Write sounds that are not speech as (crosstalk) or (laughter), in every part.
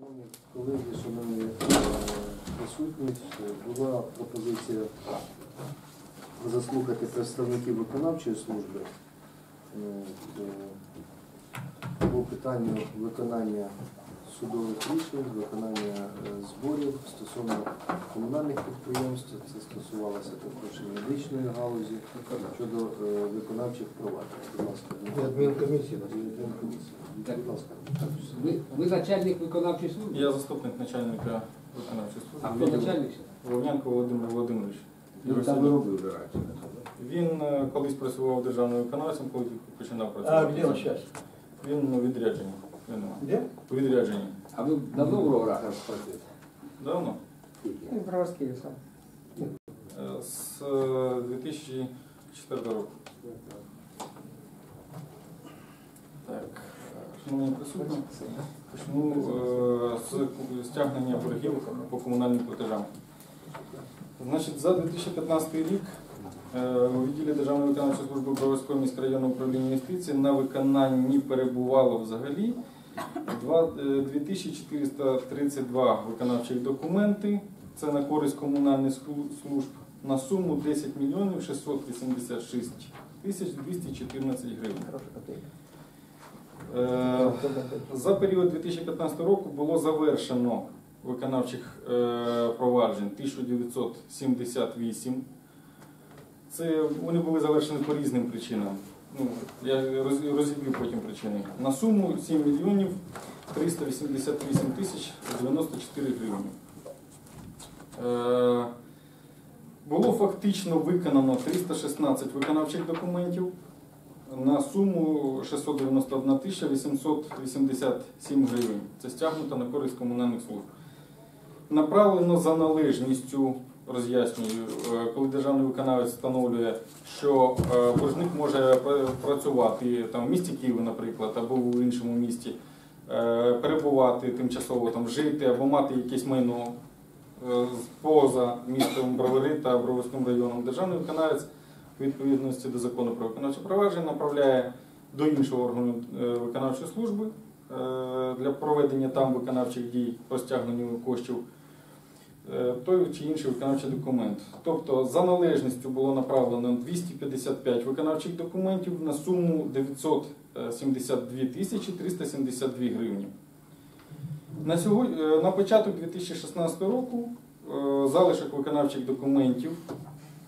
Шановні колеги, шановні е, присутні, е, була пропозиція заслухати представників виконавчої служби е, по питанню виконання судових рішень, виконання е, зборів стосовно комунальних підприємств. Це стосувалося також і медичної галузі щодо е, виконавчих проваджень. Будь ласка, І адмінкомісії. Будь ласка. Ви, ви начальник виконавчої служби? Я заступник начальника виконавчої служби. А хто начальник? Вовнянко Володимир Володимирович. Він там виробив вже раніше. Він колись працював державним виконавцем, коли починав А працювати. где он сейчас? Він у відрядженні. Де? У відрядженні. А ви давно в Роврах працюєте? Давно? Ну, Броварський сам. Е, З е, 2004 року. Так, шановні присутні, почну з стягнення боргів по комунальним платежам. Значить, за 2015 рік у відділі Державної виконавчої служби Броварського міськрайонного управління юстиції на виконанні перебувало взагалі 2432 виконавчих документи. Це на користь комунальних служб на суму 10 мільйонів 686 тисяч 214 гривень. Е, За період 2015 року було завершено виконавчих е, проваджень 1978. Це вони були завершені по різним причинам. Ну, я розіб'ю потім причини. На суму 7 мільйонів 388 тисяч 94 гривні. Е, Було фактично виконано 316 виконавчих документів на суму 691 тисяча 887 гривень. Це стягнуто на користь комунальних служб. Направлено за належністю, роз'яснюю, е, коли державний виконавець встановлює, що е, боржник може працювати там, в місті Києві, наприклад, або в іншому місті, е, перебувати тимчасово, там, жити або мати якесь майно поза містом Бровари та Броварським районом. Державний виконавець у відповідності до закону про виконавче провадження направляє до іншого органу виконавчої служби для проведення там виконавчих дій по стягненню коштів той чи інший виконавчий документ. Тобто за належністю було направлено 255 виконавчих документів на суму 972 тисячі 372 гривні. На, сьогодні, е, на початок 2016 року е, залишок виконавчих документів,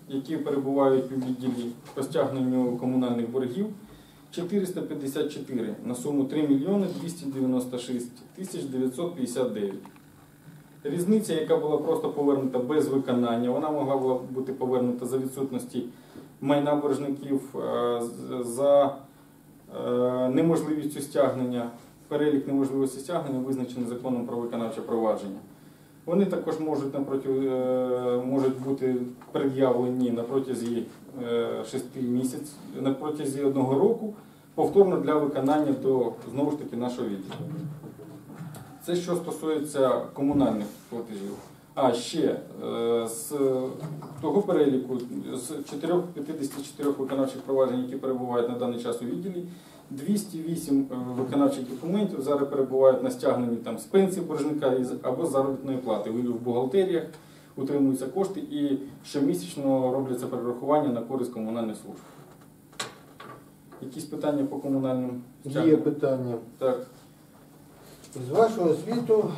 які перебувають у відділі по стягненню комунальних боргів, 454 на суму 3 мільйони 296 тисяч 959. Різниця, яка була просто повернута без виконання, вона могла бути повернута за відсутності майна боржників, е, за е, неможливістю стягнення, перелік неможливості стягнення визначений законом про виконавче провадження. Вони також можуть напроти, е, можуть бути пред'явлені на протязі 6 місяців, на протязі одного року, повторно для виконання до знову ж таки нашого відділу. Це що стосується комунальних платежів. А ще е, з того переліку з 4 54 виконавчих проваджень, які перебувають на даний час у відділі, 208 е, виконавчих документів зараз перебувають на стягненні там з пенсії боржника або заробітної плати. В в бухгалтеріях утримуються кошти і щомісячно робляться перерахування на користь комунальних служб. Якісь питання по комунальним Є питання. Так. З вашого звіту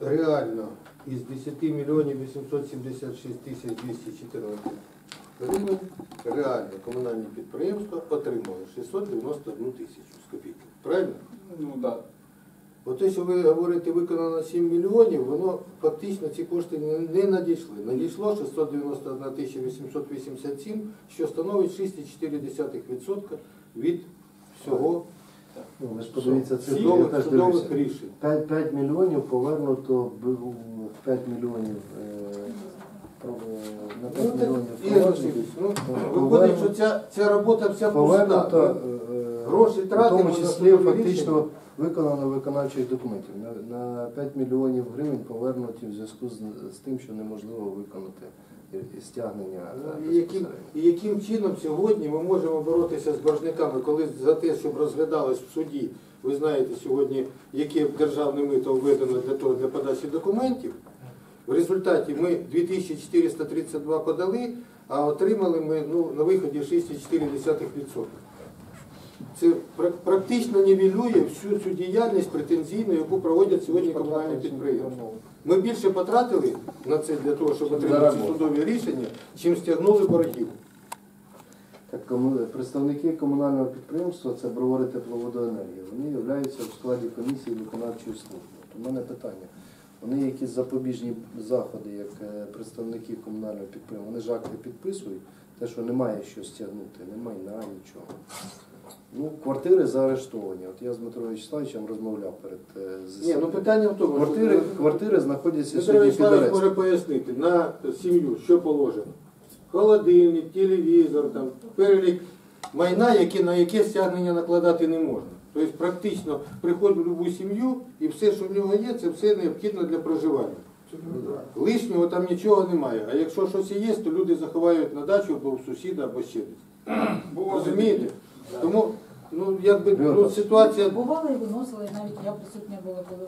реально із 10 мільйонів 876 тисяч 214 гривень реально комунальні підприємства отримали 691 тисячу з копійки. Правильно? Ну, да. От те, що ви говорите, виконано 7 мільйонів, воно фактично ці кошти не- не надійшли. Надійшло 691 тисяча 887, що становить 6,4% від всього Ну, ви ж подивіться я судових, теж судових дивлюся. рішень. 5, 5 мільйонів повернуто б- 5 мільйонів е, про- на 5 Ну, так, мільйонів Ігор. Васильович, ну, виходить, що ця, ця робота вся Повернуто пуста. е, Гроші в тратимо тому на числі судові фактично рішення. виконано виконавчих документів. На, на 5 мільйонів гривень повернуті в зв'язку з, з тим, що неможливо виконати і- і стягнення. е, І яким, і яким чином сьогодні ми можемо боротися з боржниками, коли за те, щоб розглядалось в суді, ви знаєте сьогодні, яке державне мито введено для того для подачі документів. В результаті ми 2432 подали, а отримали ми ну, на виході 6,4%. Це практично нівелює всю цю діяльність претензійну, яку проводять сьогодні комунальні підприємства. Ми більше потратили на це для того, щоб отримати ці судові рішення, чим стягнули боргів. Так, кому- представники комунального підприємства це бровари тепловодоенергії. Вони являються в складі комісії виконавчої служби. У мене питання. Вони якісь запобіжні заходи, як е, представники комунального підприємства, вони ж акти підписують, те, що немає що стягнути, немає на нічого. Ну, квартири заарештовані. От я з Дмитром Вячеславовичем розмовляв перед е, Ні, засіданням. ну питання в тому, Квартири, що квартири знаходяться Дмитро сьогодні під Вячеславович арестом. може пояснити на сім'ю, що положено. Холодильник, телевізор, там, перелік майна, яке, на яке стягнення накладати не можна. Тобто практично приходить в будь-яку сім'ю і все, що в нього є, це все необхідно для проживання. Лишнього там нічого немає. А якщо щось і є, то люди заховають на дачу або в сусіда, або ще десь. Розумієте? Тому ну, якби ну, ситуація Бувало і виносили, навіть я присутня була, коли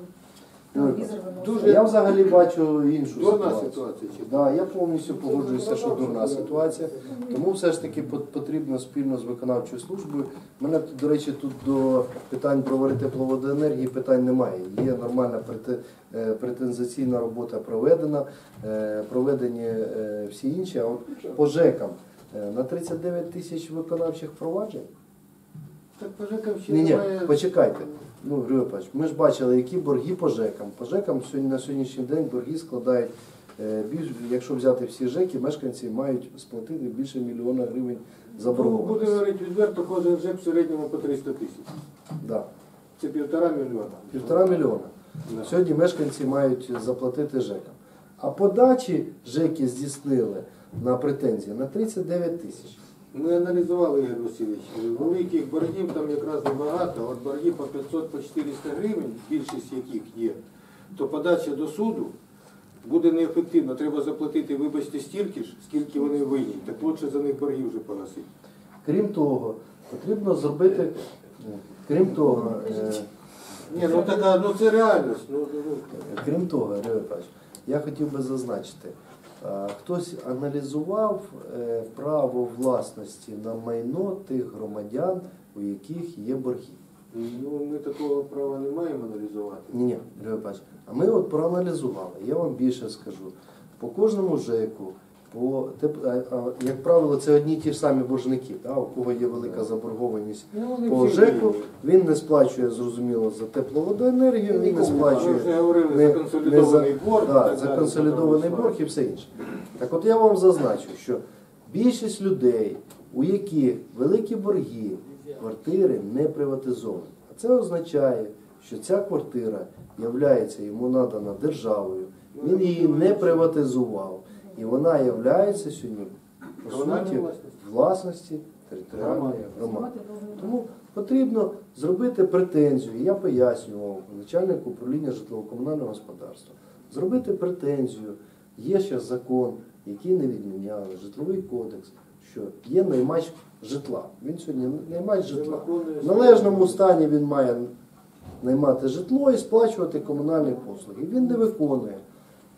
телевізор виносили. дуже- Я взагалі бачу іншу дурна ситуацію. ситуація. Да, я повністю погоджуюся, що дурна ситуація. Тому все ж таки пот- потрібно спільно з виконавчою службою. Мене, до речі, тут до питань провари тепловодоенергії питань немає. Є нормальна прете- е, претензаційна робота проведена, е, проведені е, всі інші. А от по ЖЕКам е, на 39 тисяч виконавчих проваджень. Так по ЖЕКам ще Ні, ні, немає. почекайте. Ну, Григорій Павлович, ми ж бачили, які борги по ЖЕКам. По ЖЕКам сьогодні на сьогоднішній день борги складають е, більш, якщо взяти всі ЖЕКи, мешканці мають сплатити більше мільйона гривень Ну, заборгованості. Буде говорити відверто, кожен ЖЕК в середньому по 300 тисяч. Да. Це півтора мільйона. Півтора мільйона. Да. Сьогодні мешканці мають заплатити ЖЕКам. А подачі ЖЕКи здійснили на претензії на 39 тисяч. Ми аналізували, Ігор Васильович, великих боргів там якраз небагато, от борги по 500 по 400 гривень, більшість яких є, то подача до суду буде неефективна. Треба заплатити, вибачте, стільки ж, скільки вони винні. Так лучше за них борги вже погасити. Крім того, потрібно зробити, крім того, е, Ні, ну така, ну це реальність. Ну, ну, Крім того, Григорій Павлович, я хотів би зазначити, е, хтось аналізував е, право власності на майно тих громадян, у яких є борги. ну, ми такого права не маємо аналізувати. Ні, ні, Павлович, а ми от проаналізували, я вам більше скажу. По кожному ЖЕКу, по, теп- а- а, як правило, це одні ті ж самі боржники, да, у кого є велика заборгованість Ну, по ЖЕКу, він не сплачує, зрозуміло, за тепловодоенергію, він не сплачує. не- за консолідований борг. і за далі, консолідований борг і все інше. Так от я вам зазначу, що більшість людей, у яких великі борги, квартири не приватизовані. А це означає, що ця квартира являється йому надана державою, він її не приватизував. І вона являється сьогодні, по суті, власності територіальної Громади. Тому потрібно зробити претензію. Я пояснював начальнику управління житлово-комунального господарства. Зробити претензію. Є ще закон, який не відміняли, житловий кодекс, що є наймач житла. Він сьогодні наймач житла. В належному стані він має наймати житло і сплачувати комунальні послуги. Він не виконує.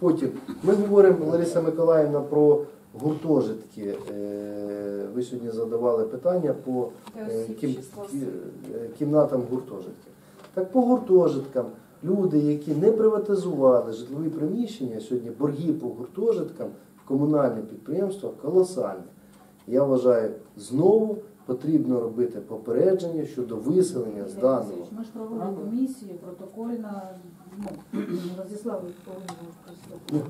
Потім ми говоримо, Лариса Миколаївна, про гуртожитки. Е, Ви сьогодні задавали питання по е, кім- е, кімнатам гуртожитків. Так по гуртожиткам люди, які не приватизували житлові приміщення, сьогодні борги по гуртожиткам в комунальне підприємство колосальні. Я вважаю, знову потрібно робити попередження щодо виселення з даного. Ми ж проводили комісію, протокольно, ну, (clears throat) розіслали повинні Ну,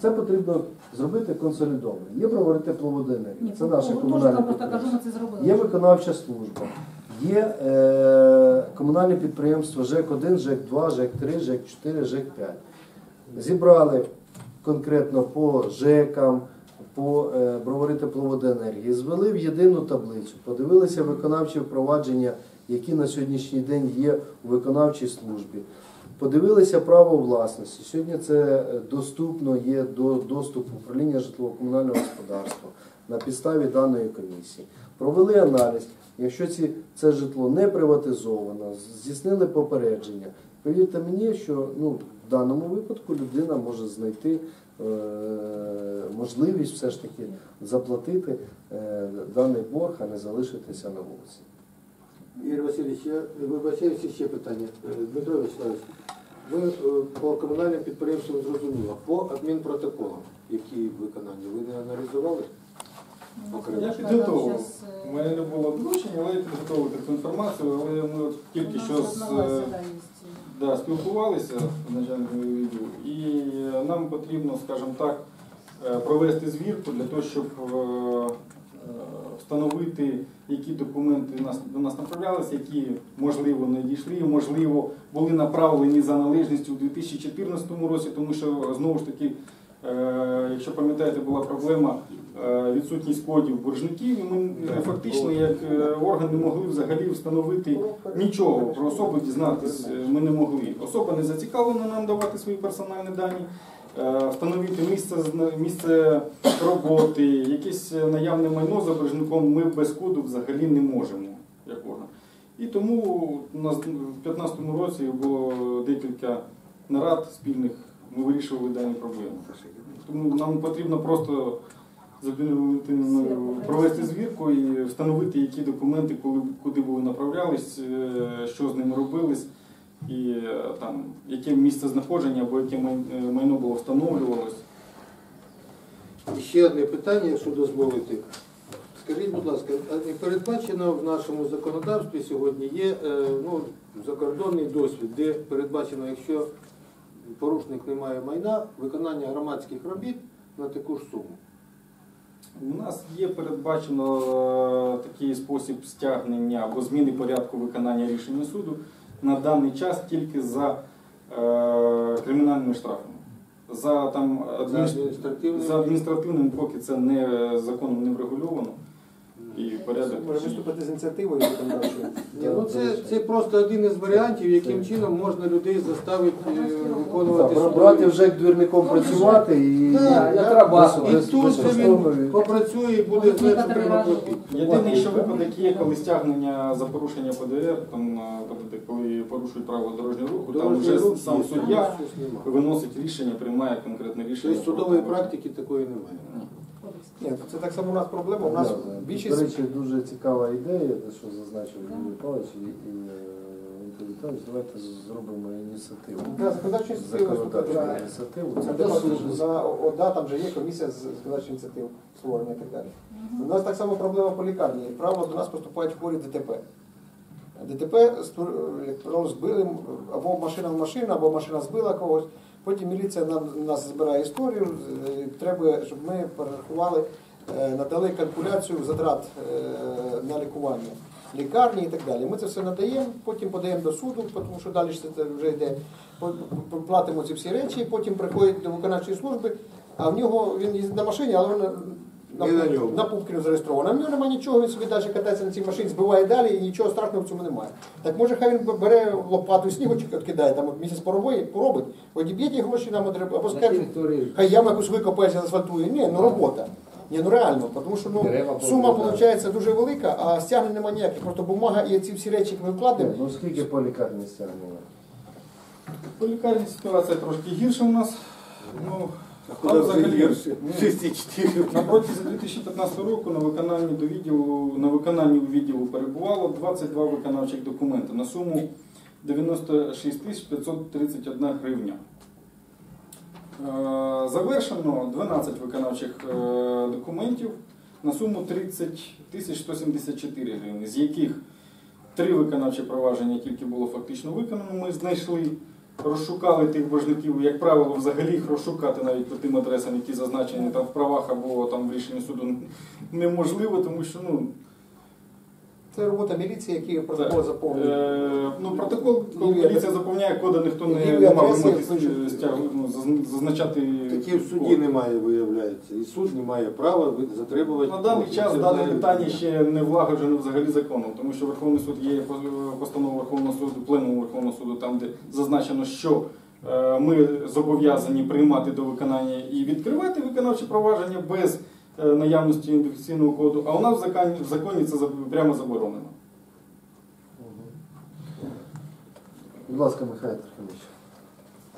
Це потрібно зробити консолідовано. Є тепловоденергії, Ні, це наше комунальне кажу, підприємство. Є виконавча служба, є е, комунальне підприємство ЖЕК-1, ЖЕК-2, ЖЕК-3, ЖЕК-4, ЖЕК-5. Зібрали конкретно по ЖЕКам, по е, бровари тепловоденергії, звели в єдину таблицю, подивилися виконавчі впровадження, які на сьогоднішній день є у виконавчій службі. Подивилися право власності. Сьогодні це е, доступно є до доступу управління житлово-комунального господарства на підставі даної комісії. Провели аналіз. Якщо ці, це житло не приватизовано, здійснили попередження. Повірте мені, що ну, в даному випадку людина може знайти можливість все ж таки заплатити е, даний борг, а не залишитися на вулиці. Ігор Васильович, я вибачаюся ще питання. Е, Дмитро Вячеславович, ви е, по комунальним підприємствам зрозуміло, по адмінпротоколам, які виконані, ви не аналізували? Окремо. Я підготовив. е, У мене не було доручення, але я підготовив цю інформацію, але ми от у тільки нас що з да, спілкувалися з начальником відділу, і е, нам потрібно, скажімо так, е, провести звірку для того, щоб е, встановити, які документи до нас направлялися, які, можливо, не дійшли, можливо, були направлені за належністю у 2014 році, тому що, знову ж таки, якщо пам'ятаєте, була проблема е, відсутність кодів боржників, і ми е, фактично як е, орган не могли взагалі встановити нічого про особу дізнатись е, ми не могли. Особа не зацікавлена нам давати свої персональні дані, е, встановити місце, місце роботи, якесь наявне майно за боржником ми без коду взагалі не можемо як орган. І тому у нас в 2015 році було декілька нарад спільних, ми вирішували дані проблеми. Тому нам потрібно просто провести звірку і встановити, які документи, коли, куди були направлялись, е, що з ними робились, і е, там, яке місце знаходження або яке е, майно було встановлювалось. Ще одне питання, якщо дозволите. Скажіть, будь ласка, не передбачено в нашому законодавстві сьогодні є ну, закордонний досвід, де передбачено, якщо порушник не має майна, виконання громадських робіт на таку ж суму. У нас є передбачено е, такий спосіб стягнення або зміни порядку виконання рішення суду на даний час тільки за е, кримінальними штрафами. За там адміністр- адміністративним за адміністративним, поки це не законом не врегульовано. І порядок. Може виступити з ініціативою законодавчою. Ні, ну це, це просто один із варіантів, яким чином можна людей заставити е, виконувати Так, судові- брати вже двірником працювати і Так, Я так. І тут же він попрацює і буде треба ради- платити. Єдиний ще випадок є, коли стягнення за порушення ПДР, там, е, тобто, коли порушують правила дорожнього руху, там Дорожній вже рух сам є, суддя щось нема. виносить рішення, приймає конкретне рішення. Тобто судової практики такої немає. Ні, це так само у нас проблема. У нас Да, да. До більшість речі, дуже цікава ідея, те, що зазначив Юрій Павлович і, е, Віталій Віталійович. Давайте зробимо ініціативу. Да, Законодавчу ініціативу. Це ОДА, там вже є комісія з законодавчих ініціатив створення і так далі. У нас так само проблема по лікарні. Як правило, до нас поступають хворі ДТП. ДТП правило, збили або машина в машину, або машина збила когось. Потім міліція нам нас збирає історію. е, Треба, щоб ми перерахували, е, надали калькуляцію затрат е, на лікування лікарні і так далі. Ми це все надаємо, потім подаємо до суду, тому що далі це вже йде. Платимо ці всі речі, потім приходить до виконавчої служби, а в нього він їздить на машині, але він на, на ньому. на Пупкіну зареєстровано. А нього немає нічого, він собі далі катається на цій машині, збиває далі і нічого страшного в цьому немає. Так може хай він бере лопату і снігочок, відкидає, там місяць поробить, поробить, одіб'є ті гроші нам треба, або На скаже, хай яму якусь викопається, асфальтує. Ні, ну робота. Ні, ну реально, тому що ну, сума виходить дуже велика, а стягнень немає ніяких. Просто бумага і ці всі речі, які ми вкладемо. Ну скільки по лікарні стягнули? По лікарні ситуація трошки гірша у нас. Ну, Куди вже взагалі гірше? ну, 64. на протязі 2015 року на виконанні до відділу на виконанні у відділу перебувало 22 виконавчих документи на суму 96 531 гривня. Е, Завершено 12 виконавчих е, документів на суму 30 174 гривні, з яких три виконавчі провадження тільки було фактично виконано. Ми знайшли, розшукали тих боржників. Як правило, взагалі їх розшукати навіть по тим адресам, які зазначені там в правах або там в рішенні суду неможливо, тому що ну, Це робота міліції, які протокол Так. заповнюють. Е, ну, протокол, коли Ні, поліція ні. заповняє коди, ніхто не, не мав стягу, ну, зазначати. Такі в суді немає, виявляється. І суд не має права затребувати. На даний час дане питання ще не влагоджено взагалі законом, тому що Верховний суд є пос- постанова Верховного суду, пленуму Верховного суду, там де зазначено, що е, ми зобов'язані приймати до виконання і відкривати виконавче провадження без е, наявності ідентифікаційного коду. А у нас в законі, в законі це прямо заборонено. Будь ласка, Михайло Трохимович.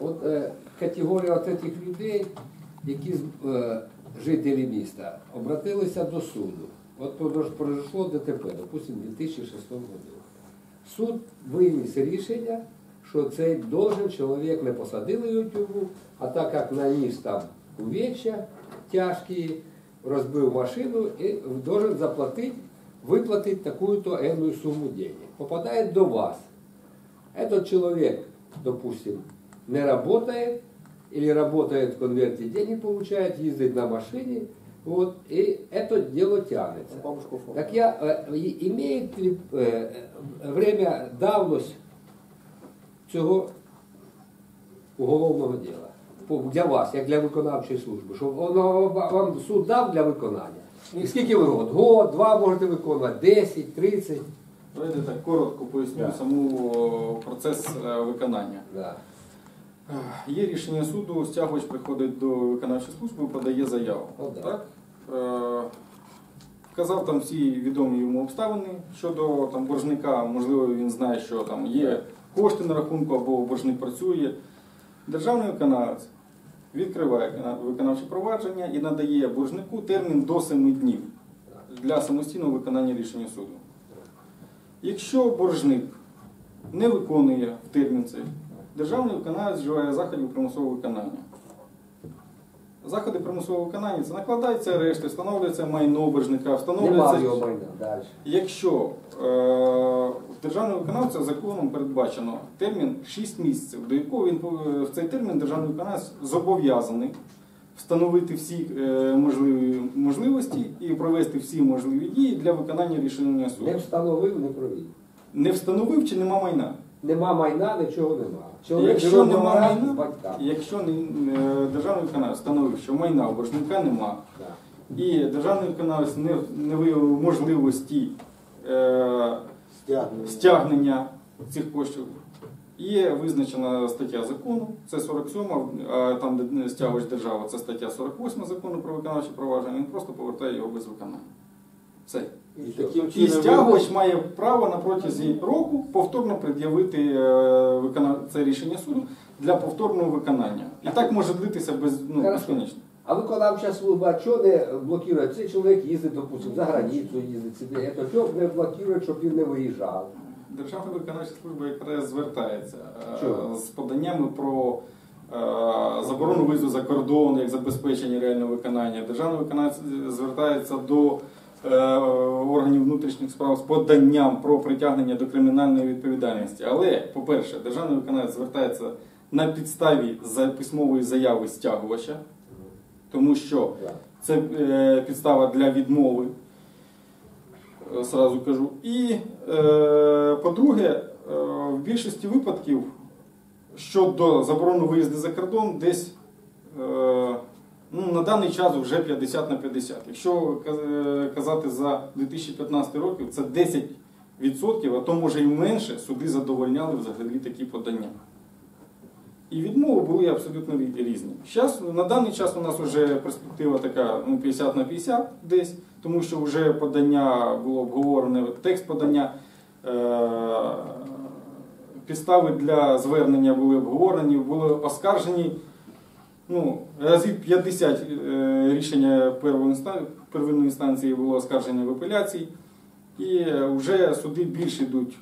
От е, категорія от цих людей, які з- е, жителі міста, обратилися до суду. От произошло ДТП, допустимо, у 2006 році. Суд виніс рішення, що цей должен чоловік не посадили його в тюрму, а так як наніс там увеччя тяжкі, розбив машину і должен заплатити, виплатити таку-то енну суму денег. Попадає до вас. Этот человек, допустим, не работает или работает в конверте денег получает, ездит на машине, вот, и это дело тянется. Бабушку фонд. Так я, э, и- имеет ли э, время давность цього уголовного діла? Для вас, як для виконавчої служби, щоб воно вам суд дав для виконання. І скільки ви год? Год, два можете виконувати, 10, 30. Давайте так коротко поясню Да. саму процес е, виконання. Да. Е, Є рішення суду, стягувач приходить до виконавчої служби, подає заяву. О, да. Так? Е, Вказав там всі відомі йому обставини щодо там, боржника, можливо, він знає, що там є кошти на рахунку або боржник працює. Державний виконавець відкриває виконавче провадження і надає боржнику термін до 7 днів для самостійного виконання рішення суду. Якщо боржник не виконує в термін цей, державний виконавець вживає заходів примусового виконання. Заходи примусового виконання це накладаються арешти, встановлюється майно боржника, встановлюється. його майна. Далі. Якщо е, державного виконавця законом передбачено термін 6 місяців, до якого він пов- в цей термін державний виконавець зобов'язаний встановити всі е, можливі можливості і провести всі можливі дії для виконання рішення Не суду. встановив, не провів. Не встановив чи нема майна? Нема майна, нічого нема. Чоловік Якщо нема номерах майна, з батьками. якщо не, е, державний виконавець встановив, що майна у боржника нема, Да. і державний виконавець не, не виявив можливості е, Стягнення. стягнення цих коштів. Є визначена стаття закону, це 47, а там, де стягувач держава, це стаття 48 закону про виконавче провадження, він просто повертає його без виконання. Все. І таким І стягувач має право на протязі року повторно пред'явити е, викона- це рішення суду для повторного виконання. І так може длитися без, ну, безконечно. А виконавча служба чого не блокує? Цей чоловік їздить, допустим, за границю їздить собі. Це чого не блокує, щоб він не виїжджав? Державна виконавча служба якраз звертається е, Чого? з поданнями про е, заборону виїзду за кордон як забезпечення реального виконання. Державна виконавець звертається до органів внутрішніх справ з поданням про притягнення до кримінальної відповідальності. Але, по-перше, державний виконавець звертається на підставі письмової заяви стягувача, тому що це е, підстава для відмови. е, Сразу кажу. І е, по-друге, е, в більшості випадків щодо заборони виїзду за кордон, десь е, на даний час вже 50 на 50. Якщо казати за 2015 рік, це 10%, а то може і менше, суди задовольняли взагалі такі подання. І відмови були абсолютно різні. Щас, на даний час у нас вже перспектива така ну, 50 на 50 десь, тому що вже подання було обговорене, текст подання, е- підстави для звернення були обговорені, були оскаржені ну, разів 50 е, рішення первинної інстанції було оскарження в апеляції. І вже суди більше йдуть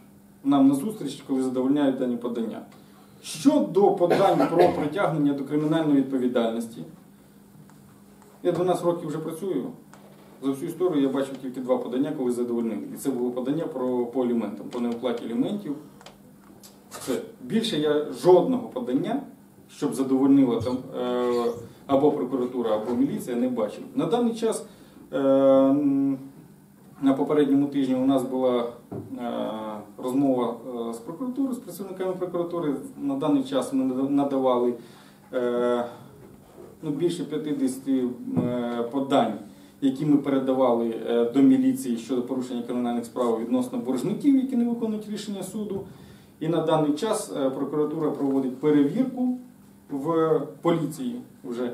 нам на зустріч, коли задовольняють дані подання. Щодо подань про притягнення до кримінальної відповідальності, я 12 років вже працюю. За всю історію я бачив тільки два подання, коли задовольнили. І це було подання про, по аліментам, по неоплаті аліментів. Все. Більше я жодного подання, щоб задовольнила там е, або прокуратура, або міліція, не бачив. На даний час е, На попередньому тижні у нас була е, розмова з прокуратурою, з працівниками прокуратури. На даний час ми нада- надавали ну, більше 50 е, подань, які ми передавали до міліції щодо порушення кримінальних справ відносно боржників, які не виконують рішення суду. І на даний час прокуратура проводить перевірку в поліції вже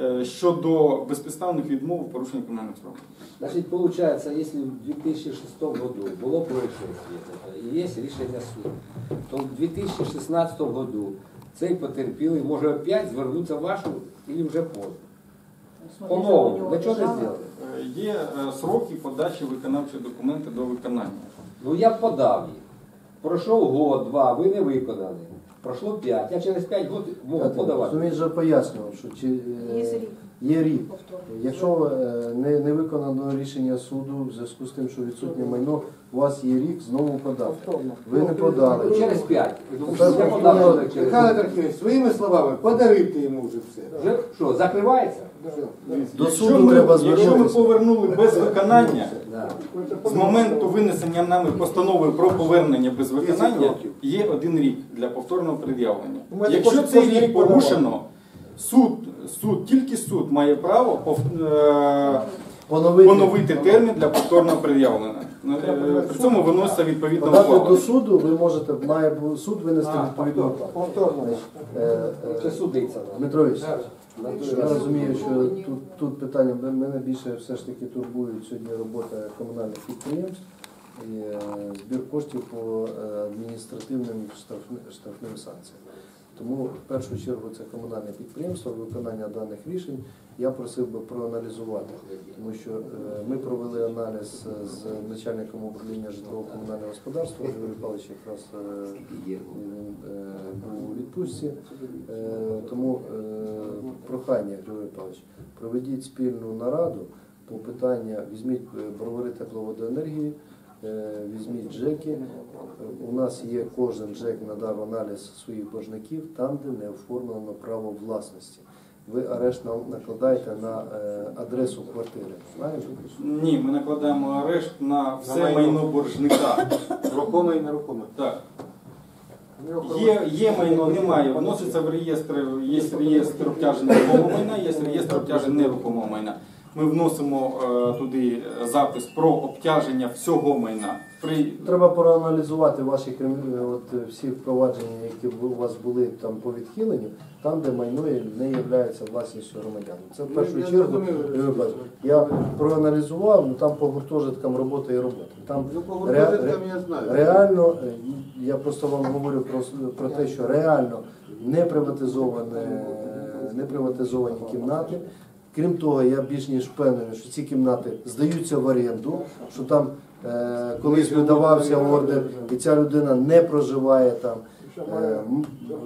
е, щодо безпідставних відмов в порушенні кримінальних справ. Значить, получается, если в 2006 году було происшествие і є рішення суду, то в 2016 году цей потерпілий може опять звернутися в вашу і вже поздно. По-новому. него Ви чого не зробили? Е, Є е, сроки подачі виконавчого документу до виконання. Ну я подав їх. Пройшов год, два, ви не виконали. Пройшло п'ять. Я через п'ять років можу подавати. Він же пояснював, що чи, е, Є рік. Якщо е, не, не виконано рішення суду в зв'язку з тим, що відсутнє майно, у вас є рік знову подати. Ви не подали. Через п'ять. Ну, Тепер Я повторно- подав через Михайло Трохимович, своїми словами, подарити йому вже все. Вже що, закривається? До суду треба Якщо ми звернутися. повернули без виконання, Да. з моменту винесення нами постанови про повернення без виконання є один рік для повторного пред'явлення. Якщо цей рік порушено, суд, суд, тільки суд має право пов- е, Поновити, поновити термін для повторного пред'явлення. Е, При цьому виноситься відповідна подати до суду, ви можете, має суд винести відповідну ухвалу. Повторно. Е, Це судиться. Дмитрович. Я розумію, що тут, тут питання мене більше все ж таки турбують сьогодні робота комунальних підприємств і е, збір коштів по е, адміністративним штрафним санкціям. Тому в першу чергу це комунальне підприємство, виконання даних рішень я просив би проаналізувати, тому що е, ми провели аналіз з начальником управління житлово-комунального господарства, Григорій Павлович якраз е, е, був у відпустці. Е, Тому е, прохання, Григорій Павлович, проведіть спільну нараду по питання, візьміть е, бровари тепловодоенергії, е, візьміть ЖЕКи. Е, У нас є кожен ЖЕК надав аналіз своїх боржників там, де не оформлено право власності. Ви арешт накладаєте на е, адресу квартири. Ні, ми накладаємо арешт на все майно. майно боржника. Рухоме і нерухоме. Так. Є, є майно, немає. Вноситься в реєстр, є реєстр обтяжень рухомого майна, є реєстр обтяжень нерухомого майна. Ми вносимо е, туди запис про обтяження всього майна. При Треба проаналізувати ваші крим- от, е, всі впровадження, які у вас були там по відхиленню, там, де майно не є власністю громадян. Це в першу Ну, Я чергу. зрозумів, Я проаналізував, ну там по гуртожиткам робота і робота. Там Ну, по ре- гуртожиткам я знаю. реально, е, я просто вам говорю про, с- про те, що реально не приватизоване, не приватизовані кімнати. Крім того, я більш ніж впевнений, що ці кімнати здаються в оренду, що там е, колись видавався ордер, і ця людина не проживає там. Е,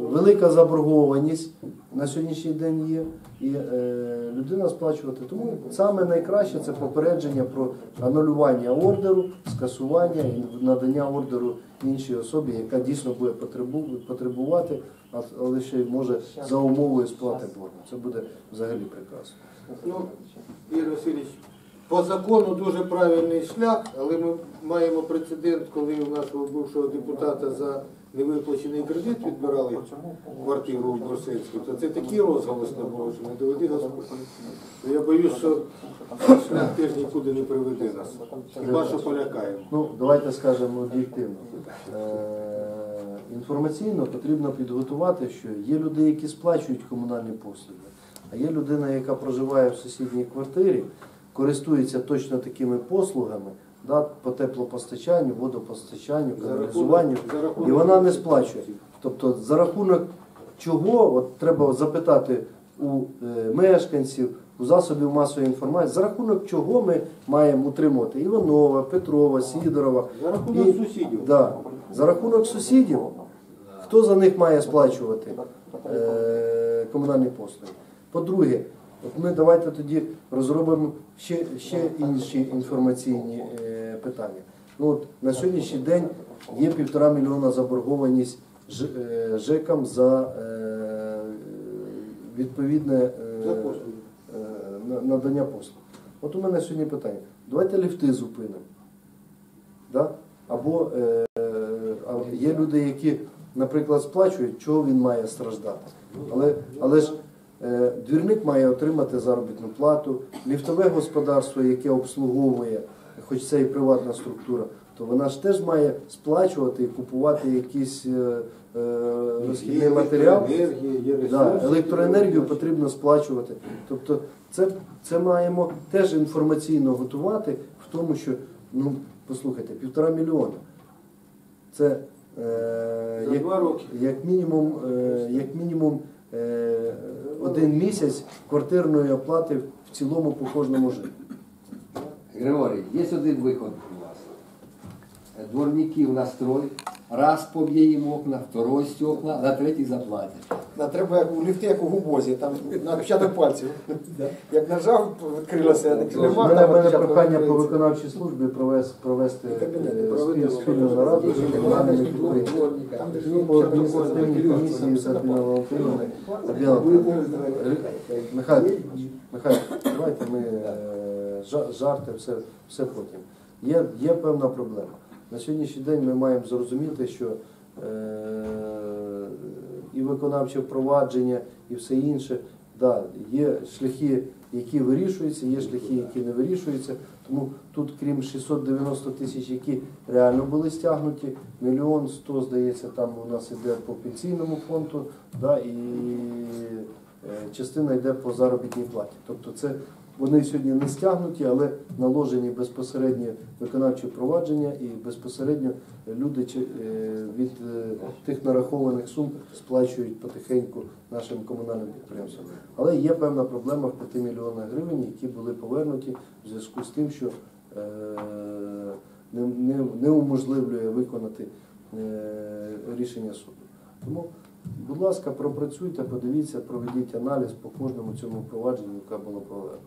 велика заборгованість на сьогоднішній день є, і е, людина сплачувати. Тому саме найкраще це попередження про анулювання ордеру, скасування і надання ордеру іншій особі, яка дійсно буде потребувати, але ще й може за умовою сплати боргу. Це буде взагалі прекрасно. Ну, Ігор Васильович, по закону дуже правильний шлях, але ми маємо прецедент, коли у нашого бувшого депутата за невиплачений кредит відбирали квартиру в Брусельську, то це такий розголос набув, що не доведи Господь. Я боюсь, що шлях теж нікуди не приведе нас. Хіба що полякаємо. Ну, давайте скажемо об'єктивно. Е, Інформаційно потрібно підготувати, що є люди, які сплачують комунальні послуги, а є людина, яка проживає в сусідній квартирі, користується точно такими послугами да, по теплопостачанню, водопостачанню, каналізуванню, і вона не сплачує. Тобто за рахунок чого, от треба запитати у е, мешканців, у засобів масової інформації, за рахунок чого ми маємо утримувати Іванова, Петрова, Сідорова. За рахунок І- сусідів. Да. За рахунок сусідів, хто за них має сплачувати е, комунальні послуги? По-друге, от ми давайте тоді розробимо ще, ще інші інформаційні е, питання. Ну, от, на сьогоднішній день є півтора мільйона заборгованість Ж- е, ЖЕКам за е, відповідне е, е, надання послуг. От у мене сьогодні питання. Давайте ліфти зупинимо. Да? Або е, є люди, які, наприклад, сплачують, чого він має страждати. Але, але ж двірник має отримати заробітну плату, ліфтове господарство, яке обслуговує, хоч це і приватна структура, то вона ж теж має сплачувати і купувати якийсь е, е, розхідний матеріал. Да, електроенергію потрібно сплачувати. Тобто це, це маємо теж інформаційно готувати в тому, що, ну, послухайте, півтора мільйона. Це е, як, як мінімум, е, як мінімум е, один місяць квартирної оплати в цілому по кожному житті. Григорій, є один виход у вас. Е, Дворників настроїть, раз поб'є їм окна, второй стекла, на третій заплатять. Да, треба як у ліфти, як у губозі, там на відпечаток пальців. Як нажав, відкрилося, як У нема, мене, мене прохання по виконавчій службі провести, е, спільну нараду з. Ну, По адміністративній комісії з Адміна Валентиновна. Михайло, Михайло, давайте ми е, жарти, все, все потім. Є, є певна проблема. На сьогоднішній день ми маємо зрозуміти, що е, і виконавче впровадження, і все інше, є шляхи, які вирішуються, є шляхи, які не вирішуються. Тому тут, крім 690 тисяч, які реально були стягнуті, мільйон сто, здається, там у нас іде по пенсійному фонду, і е, частина йде по заробітній платі. Тобто це вони сьогодні не стягнуті, але наложені безпосередньо виконавчі провадження і безпосередньо люди е, від е, тих нарахованих сум сплачують потихеньку нашим комунальним підприємствам. Але є певна проблема в 5 мільйонах гривень, які були повернуті в зв'язку з тим, що е, не, уможливлює виконати рішення суду. Тому, будь ласка, пропрацюйте, подивіться, проведіть аналіз по кожному цьому провадженню, яке було проведено.